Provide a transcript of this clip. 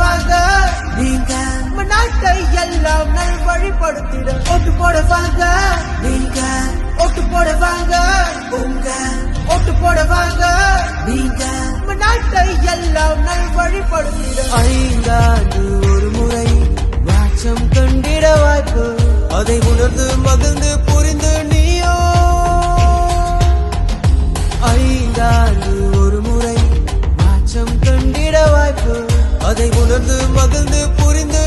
வாங்க நீங்க நாட்டை எல்லாம் நல் வழிபடுத்திட ஓட்டு போட வாங்க நீங்க ஓட்டு போட வாங்க உங்க ஓட்டு போட வாங்க நீங்க நாட்டை எல்லாம் நல் வழிபடுத்திட ஐந்தாண்டு ஒரு முறை மாற்றம் கண்டிட வாய்ப்பு. அதை உணர்ந்து மகிழ்ந்து புரிந்து நீயோ. ஐந்தாண்டு ஒரு முறை மாற்றம் கண்டிட வாய்ப்பு. அதை உணர்ந்து மகிழ்ந்து புரிந்து